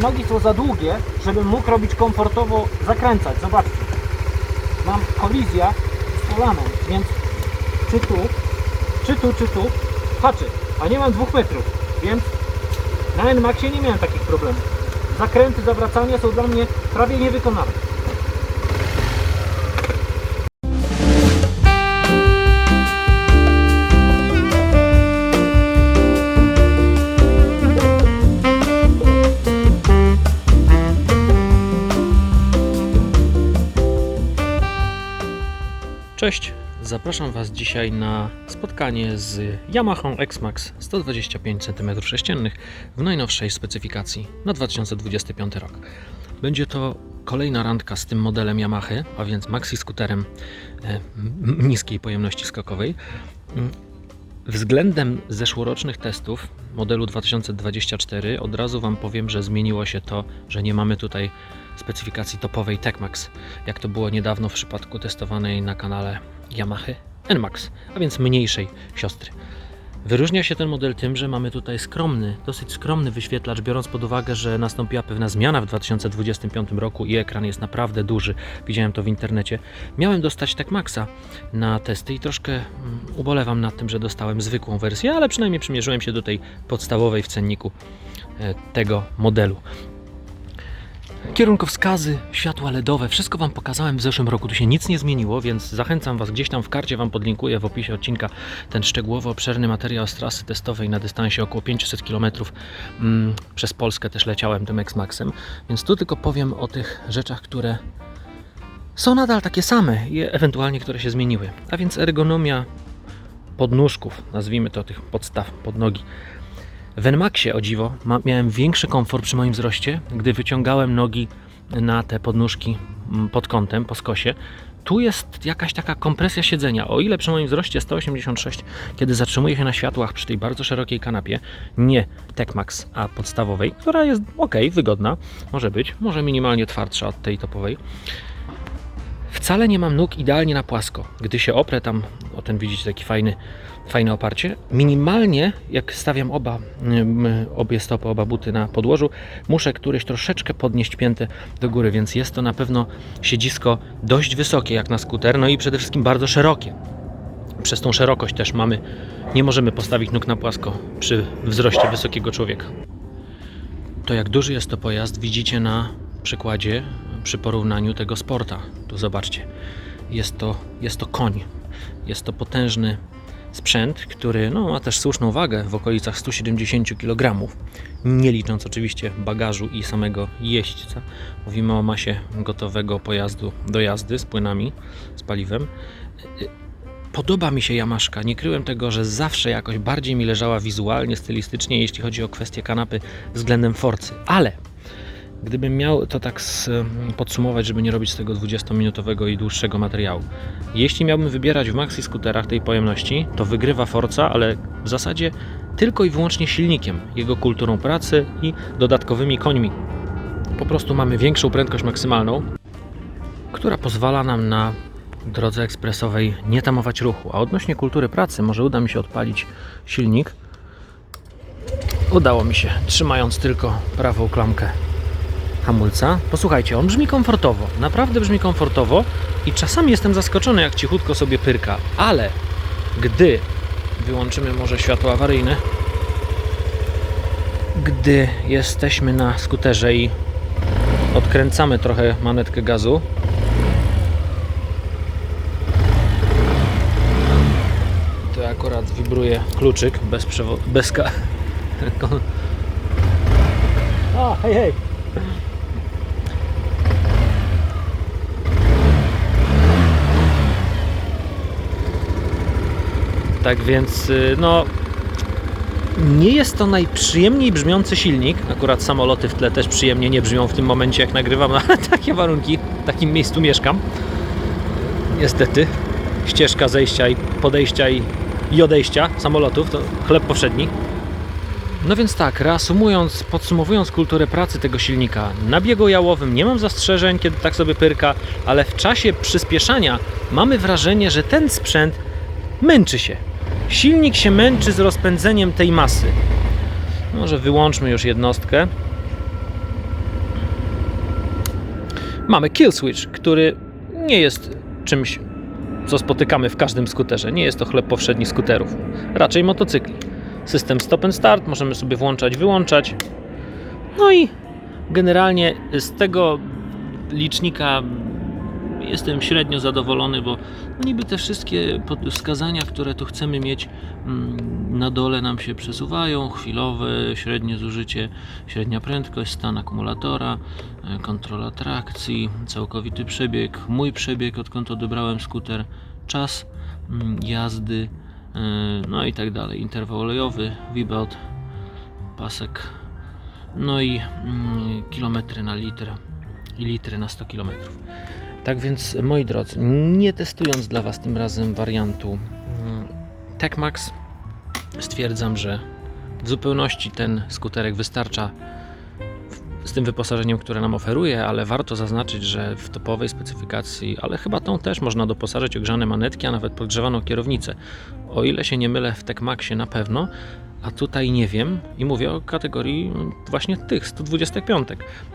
Nogi są za długie, żebym mógł robić komfortowo zakręcać. Zobaczcie. Mam kolizja z kolanem, więc czy tu, czy tu, czy tu, haczy, a nie mam dwóch metrów, więc na NMAXie nie miałem takich problemów. Zakręty, zawracania są dla mnie prawie niewykonalne. Cześć, zapraszam Was dzisiaj na spotkanie z Yamaha X-Max 125 cm3 w najnowszej specyfikacji na 2025 rok. Będzie to kolejna randka z tym modelem Yamaha, a więc maxi skuterem e, niskiej pojemności skokowej. Mm, Względem zeszłorocznych testów modelu 2024 od razu Wam powiem, że zmieniło się to, że nie mamy tutaj specyfikacji topowej TechMax, jak to było niedawno w przypadku testowanej na kanale Yamaha NMAX, a więc mniejszej siostry. Wyróżnia się ten model tym, że mamy tutaj skromny, dosyć skromny wyświetlacz, biorąc pod uwagę, że nastąpiła pewna zmiana w 2025 roku i ekran jest naprawdę duży. Widziałem to w internecie. Miałem dostać TechMaxa na testy i troszkę mm, ubolewam nad tym, że dostałem zwykłą wersję, ale przynajmniej przymierzyłem się do tej podstawowej w cenniku e, tego modelu. Kierunkowskazy, światła LEDowe, wszystko Wam pokazałem w zeszłym roku, tu się nic nie zmieniło, więc zachęcam Was gdzieś tam w karcie Wam podlinkuję w opisie odcinka ten szczegółowo obszerny materiał z trasy testowej na dystansie około 500 km. Mm, przez Polskę też leciałem tym X-Maxem, więc tu tylko powiem o tych rzeczach, które są nadal takie same i ewentualnie które się zmieniły. A więc ergonomia podnóżków, nazwijmy to tych podstaw pod nogi. W Nmaxie o dziwo miałem większy komfort przy moim wzroście, gdy wyciągałem nogi na te podnóżki mm, pod kątem, po skosie. Tu jest jakaś taka kompresja siedzenia. O ile przy moim wzroście 186, kiedy zatrzymuję się na światłach przy tej bardzo szerokiej kanapie, nie Techmax, a podstawowej, która jest ok, wygodna, może być, może minimalnie twardsza od tej topowej. Wcale nie mam nóg idealnie na płasko. Gdy się oprę tam, o ten widzicie taki fajny, fajne oparcie, minimalnie jak stawiam oba, obie stopy, oba buty na podłożu, muszę któryś troszeczkę podnieść piętę do góry, więc jest to na pewno siedzisko dość wysokie jak na skuter, no i przede wszystkim bardzo szerokie. Przez tą szerokość też mamy, nie możemy postawić nóg na płasko przy wzroście wysokiego człowieka. To jak duży jest to pojazd widzicie na przykładzie przy porównaniu tego sporta. Tu zobaczcie. Jest to, jest to koń. Jest to potężny sprzęt, który no, ma też słuszną wagę w okolicach 170 kg. Nie licząc oczywiście bagażu i samego jeźdźca. Mówimy o masie gotowego pojazdu do jazdy z płynami, z paliwem. Podoba mi się Jamaszka. Nie kryłem tego, że zawsze jakoś bardziej mi leżała wizualnie, stylistycznie, jeśli chodzi o kwestię kanapy względem Forcy. Ale gdybym miał to tak s- podsumować, żeby nie robić z tego 20-minutowego i dłuższego materiału. Jeśli miałbym wybierać w maxi skuterach tej pojemności, to wygrywa Forza, ale w zasadzie tylko i wyłącznie silnikiem, jego kulturą pracy i dodatkowymi końmi. Po prostu mamy większą prędkość maksymalną, która pozwala nam na drodze ekspresowej nie tamować ruchu. A odnośnie kultury pracy, może uda mi się odpalić silnik. Udało mi się, trzymając tylko prawą klamkę hamulca. Posłuchajcie, on brzmi komfortowo, naprawdę brzmi komfortowo i czasami jestem zaskoczony, jak cichutko sobie pyrka, ale gdy wyłączymy może światło awaryjne, gdy jesteśmy na skuterze i odkręcamy trochę manetkę gazu, to akurat wibruje kluczyk bez przewodu, bez ka- hej, hej. Tak więc, y, no, nie jest to najprzyjemniej brzmiący silnik. Akurat samoloty w tle też przyjemnie nie brzmią w tym momencie, jak nagrywam, ale takie warunki, w takim miejscu mieszkam. Niestety, ścieżka zejścia i podejścia i, i odejścia samolotów to chleb powszedni. No więc tak, reasumując, podsumowując kulturę pracy tego silnika, na biegu jałowym nie mam zastrzeżeń, kiedy tak sobie pyrka, ale w czasie przyspieszania mamy wrażenie, że ten sprzęt męczy się. Silnik się męczy z rozpędzeniem tej masy. Może wyłączmy już jednostkę. Mamy kill switch, który nie jest czymś, co spotykamy w każdym skuterze. Nie jest to chleb powszedni skuterów, raczej motocykli. System stop and start możemy sobie włączać, wyłączać. No i generalnie z tego licznika jestem średnio zadowolony, bo niby te wszystkie wskazania, które tu chcemy mieć mm, na dole nam się przesuwają, chwilowe, średnie zużycie, średnia prędkość, stan akumulatora, e, kontrola trakcji, całkowity przebieg, mój przebieg, odkąd odebrałem skuter, czas mm, jazdy, e, no i tak dalej, interwał olejowy, V-belt, pasek, no i mm, kilometry na litr i litry na 100 kilometrów. Tak więc, moi drodzy, nie testując dla Was tym razem wariantu mm, TechMax, stwierdzam, że w zupełności ten skuterek wystarcza z tym wyposażeniem, które nam oferuje, ale warto zaznaczyć, że w topowej specyfikacji, ale chyba tą też można doposażyć ogrzane manetki, a nawet podgrzewaną kierownicę. O ile się nie mylę, w TechMaxie na pewno, a tutaj nie wiem i mówię o kategorii właśnie tych 125,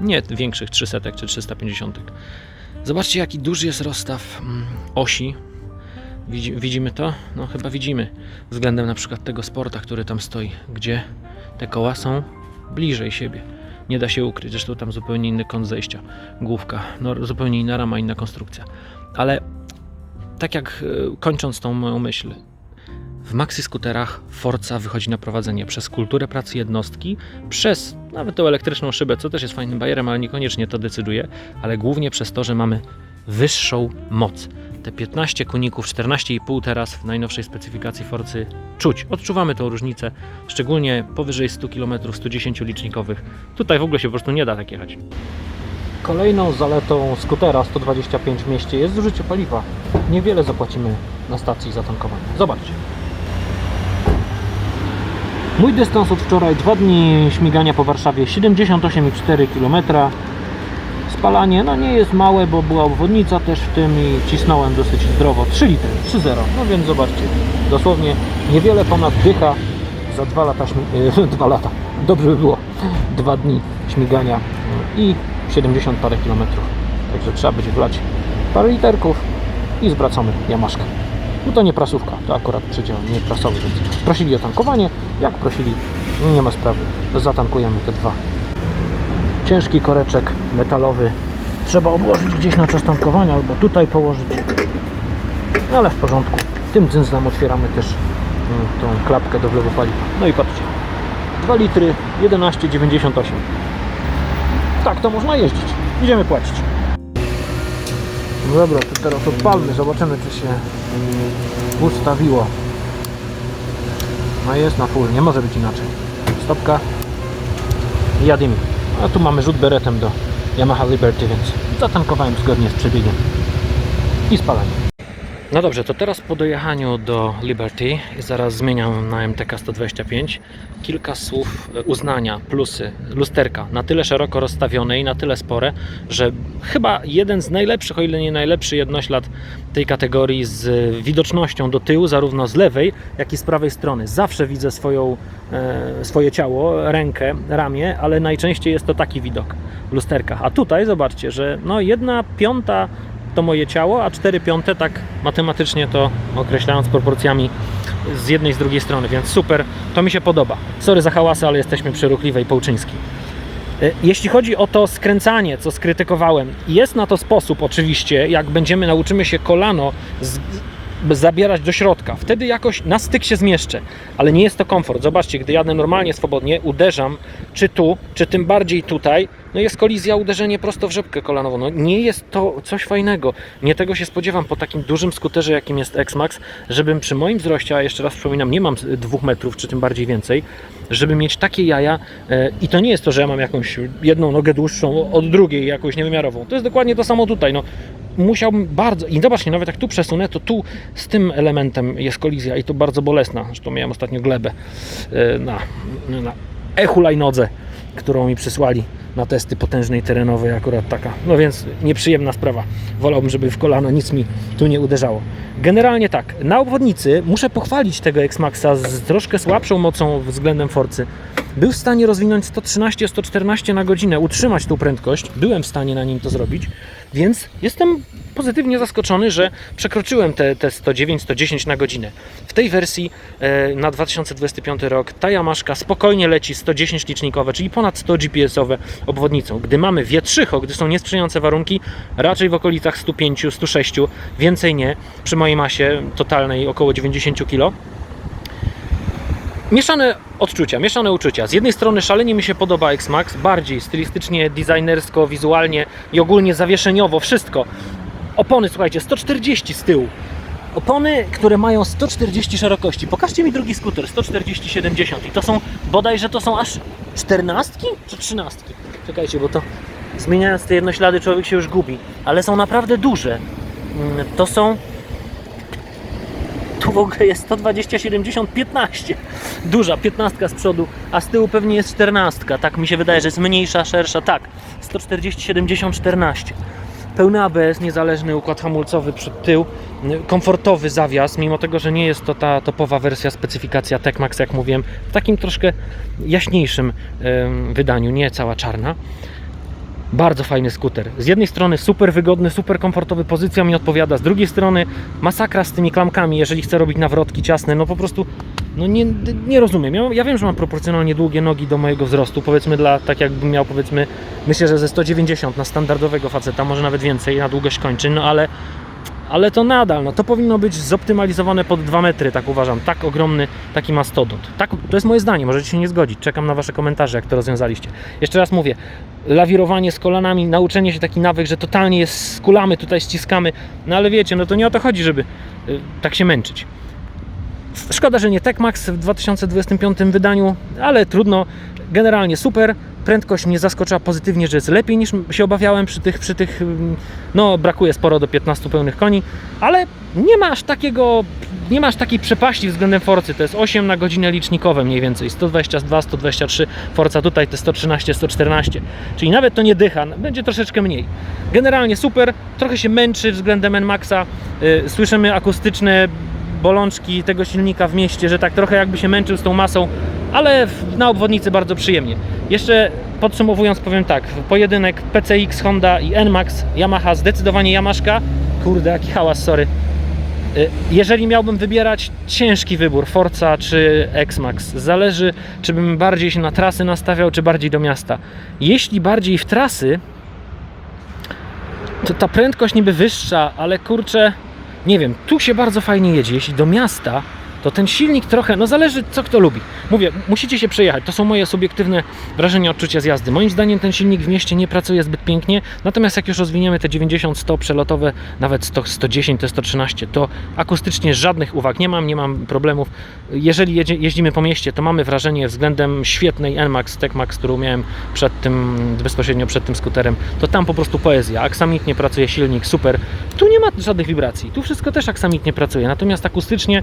nie większych 300 czy 350. Zobaczcie, jaki duży jest rozstaw mm, osi. Widzi, widzimy to? No chyba widzimy. Względem na przykład tego sporta, który tam stoi, gdzie te koła są bliżej siebie. Nie da się ukryć, zresztą tam zupełnie inny kąt zejścia. Główka, no, zupełnie inna rama, inna konstrukcja. Ale tak jak e, kończąc tą moją myśl, w maxi skuterach Forza wychodzi na prowadzenie przez kulturę pracy jednostki, przez nawet tą elektryczną szybę, co też jest fajnym bajerem, ale niekoniecznie to decyduje, ale głównie przez to, że mamy wyższą moc. Te 15 kuników, 14,5 teraz w najnowszej specyfikacji Forcy czuć. Odczuwamy tą różnicę, szczególnie powyżej 100 km, 110 licznikowych. Tutaj w ogóle się po prostu nie da tak jechać. Kolejną zaletą skutera 125 w mieście jest zużycie paliwa. Niewiele zapłacimy na stacji zatankowania. Zobaczcie. Mój dystans od wczoraj, dwa dni śmigania po Warszawie, 78,4 km. Spalanie no nie jest małe, bo była obwodnica też w tym i cisnąłem dosyć zdrowo. 3 litry, 3,0. No więc zobaczcie, dosłownie niewiele ponad dycha za 2 lata, śmi- 2 lata, dobrze by było, 2 dni śmigania i 70 parę kilometrów. Także trzeba będzie wlać parę literków i zwracamy jamaszkę. No to nie prasówka, to akurat przedział nie prasowy, więc prosili o tankowanie, jak prosili, nie ma sprawy, zatankujemy te dwa. Ciężki koreczek metalowy trzeba odłożyć gdzieś na czas tankowania albo tutaj położyć, no ale w porządku. Tym dzyndzlem otwieramy też mm, tą klapkę do wlewu paliwa. No i patrzcie, 2 litry 11,98. Tak to można jeździć. Idziemy płacić. No dobra, to teraz odpalmy, zobaczymy czy się ustawiło. No jest na full, nie może być inaczej. Stopka i jadymy. A tu mamy rzut beretem do Yamaha Liberty, więc zatankowałem zgodnie z przebiegiem i spalanie. No dobrze, to teraz po dojechaniu do Liberty zaraz zmieniam na MTK 125 kilka słów e, uznania, plusy lusterka na tyle szeroko rozstawione i na tyle spore, że chyba jeden z najlepszych, o ile nie najlepszy jednoślad tej kategorii z widocznością do tyłu, zarówno z lewej, jak i z prawej strony. Zawsze widzę swoją, e, swoje ciało, rękę, ramię, ale najczęściej jest to taki widok w lusterkach. A tutaj zobaczcie, że no jedna piąta to moje ciało, a 4 piąte tak matematycznie to określając proporcjami z jednej i z drugiej strony, więc super, to mi się podoba. Sorry za hałasy, ale jesteśmy przy Ruchliwej Połczyńskiej. E, Jeśli chodzi o to skręcanie, co skrytykowałem, jest na to sposób oczywiście, jak będziemy, nauczymy się kolano z, zabierać do środka. Wtedy jakoś na styk się zmieszczę, ale nie jest to komfort. Zobaczcie, gdy jadę normalnie, swobodnie, uderzam czy tu, czy tym bardziej tutaj, no jest kolizja, uderzenie prosto w rzepkę kolanową. No nie jest to coś fajnego. Nie tego się spodziewam po takim dużym skuterze, jakim jest X-Max, żebym przy moim wzroście, a jeszcze raz przypominam, nie mam dwóch metrów, czy tym bardziej więcej, żeby mieć takie jaja e, i to nie jest to, że ja mam jakąś jedną nogę dłuższą od drugiej, jakąś niewymiarową. To jest dokładnie to samo tutaj. No, musiałbym bardzo, i zobaczcie, nawet jak tu przesunę, to tu z tym elementem jest kolizja i to bardzo bolesna. Zresztą miałem ostatnio glebę e, na, na e-hulajnodze. Którą mi przysłali na testy potężnej terenowej, akurat taka. No więc nieprzyjemna sprawa. Wolałbym, żeby w kolano nic mi tu nie uderzało. Generalnie tak, na obwodnicy muszę pochwalić tego X-Maxa z troszkę słabszą mocą względem Forcy. Był w stanie rozwinąć 113-114 na godzinę, utrzymać tą prędkość. Byłem w stanie na nim to zrobić, więc jestem pozytywnie zaskoczony, że przekroczyłem te, te 109-110 na godzinę. W tej wersji e, na 2025 rok ta Yamaszka spokojnie leci 110 licznikowe, czyli ponad 100 GPS-owe obwodnicą. Gdy mamy wietrzycho, gdy są niesprzyjające warunki, raczej w okolicach 105, 106, więcej nie. Przy mojej masie totalnej około 90 kg. Mieszane odczucia, mieszane uczucia. Z jednej strony szalenie mi się podoba X-Max, bardziej stylistycznie, designersko, wizualnie i ogólnie zawieszeniowo, wszystko. Opony, słuchajcie, 140 z tyłu. Opony, które mają 140 szerokości. Pokażcie mi drugi skuter, 140-70 i to są, bodajże to są aż 14 czy 13? Czekajcie, bo to zmieniając te jednoślady człowiek się już gubi, ale są naprawdę duże. Mm, To są tu w ogóle jest 120, 70, 15. Duża, 15 z przodu, a z tyłu pewnie jest 14. Tak mi się wydaje, że jest mniejsza, szersza. Tak, 140, 70, 14. Pełny ABS, niezależny układ hamulcowy przed tył, komfortowy zawias, mimo tego, że nie jest to ta topowa wersja, specyfikacja Tecmax, jak mówiłem, w takim troszkę jaśniejszym wydaniu, nie cała czarna. Bardzo fajny skuter. Z jednej strony super wygodny, super komfortowy, pozycja mi odpowiada. Z drugiej strony masakra z tymi klamkami, jeżeli chcę robić nawrotki ciasne, no po prostu no nie, nie rozumiem. Ja, ja wiem, że mam proporcjonalnie długie nogi do mojego wzrostu, powiedzmy dla, tak jakbym miał powiedzmy, myślę, że ze 190 na standardowego faceta, może nawet więcej, na długość kończy, no ale ale to nadal, no to powinno być zoptymalizowane pod 2 metry, tak uważam. Tak ogromny taki mastodont. Tak, to jest moje zdanie, możecie się nie zgodzić. Czekam na Wasze komentarze, jak to rozwiązaliście. Jeszcze raz mówię, lawirowanie z kolanami, nauczenie się taki nawyk, że totalnie jest skulamy, tutaj ściskamy, no ale wiecie, no to nie o to chodzi, żeby y, tak się męczyć. Szkoda, że nie Tecmax w 2025 wydaniu, ale trudno. Generalnie super. Prędkość mnie zaskoczyła pozytywnie, że jest lepiej niż się obawiałem przy tych, przy tych, ym, no brakuje sporo do 15 pełnych koni, ale nie ma aż takiego, nie ma aż takiej przepaści względem Forcy, to jest 8 na godzinę licznikowe mniej więcej, 122, 123, Forza tutaj te 113, 114, czyli nawet to nie dycha, będzie troszeczkę mniej. Generalnie super, trochę się męczy względem NMAXa, yy, słyszymy akustyczne bolączki tego silnika w mieście, że tak trochę jakby się męczył z tą masą, ale na obwodnicy bardzo przyjemnie. Jeszcze podsumowując powiem tak, pojedynek PCX Honda i NMAX Yamaha zdecydowanie Yamaszka. Kurde, jaki hałas, sorry. Y, Jeżeli miałbym wybierać ciężki wybór, Forza czy X-Max, zależy czy bym bardziej się na trasy nastawiał, czy bardziej do miasta. Jeśli bardziej w trasy, to ta prędkość niby wyższa, ale kurczę, nie wiem, tu się bardzo fajnie jedzie. Jeśli do miasta, to ten silnik trochę, no zależy co kto lubi. Mówię, musicie się przejechać. To są moje subiektywne wrażenia, odczucia z jazdy. Moim zdaniem ten silnik w mieście nie pracuje zbyt pięknie, natomiast jak już rozwiniemy te 90, 100 przelotowe, nawet 100, 110, te 113, to akustycznie żadnych uwag nie mam, nie mam problemów. Jeżeli jedzie, jeździmy po mieście, to mamy wrażenie względem świetnej NMAX, TechMax, którą miałem przed tym, bezpośrednio przed tym skuterem, to tam po prostu poezja. Aksamitnie pracuje silnik, super. Tu nie ma żadnych wibracji, tu wszystko też aksamitnie pracuje, natomiast akustycznie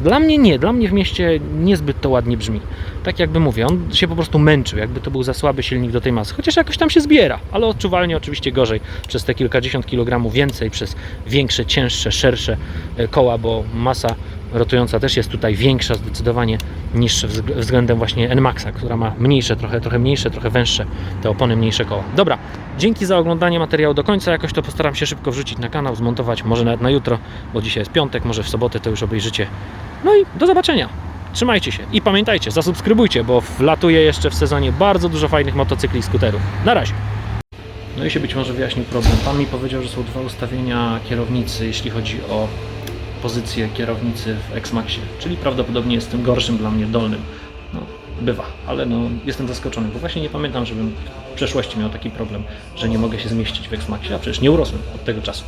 dla mnie nie, dla mnie w mieście niezbyt to ładnie brzmi. Tak jakby mówię, on się po prostu męczył, jakby to był za słaby silnik do tej masy. Chociaż jakoś tam się zbiera, ale odczuwalnie oczywiście gorzej przez te kilkadziesiąt kilogramów więcej, przez większe, cięższe, szersze e, koła, bo masa rotująca też jest tutaj większa zdecydowanie niż wzg- względem właśnie NMAXa, która ma mniejsze, trochę, trochę mniejsze, trochę węższe te opony, mniejsze koła. Dobra, dzięki za oglądanie materiału do końca. Jakoś to postaram się szybko wrzucić na kanał, zmontować, może nawet na jutro, bo dzisiaj jest piątek, może w sobotę to już obejrzycie. No i do zobaczenia. Trzymajcie się i pamiętajcie, zasubskrybujcie, bo wlatuje jeszcze w sezonie bardzo dużo fajnych motocykli i skuterów. Na razie. No i się być może wyjaśnił problem. Pan mi powiedział, że są dwa ustawienia kierownicy, jeśli chodzi o pozycję kierownicy w X-Maxie, czyli prawdopodobnie jest tym gorszym dla mnie dolnym. No, bywa, ale no, jestem zaskoczony, bo właśnie nie pamiętam, żebym w przeszłości miał taki problem, że nie mogę się zmieścić w X-Maxie, a przecież nie urosłem od tego czasu.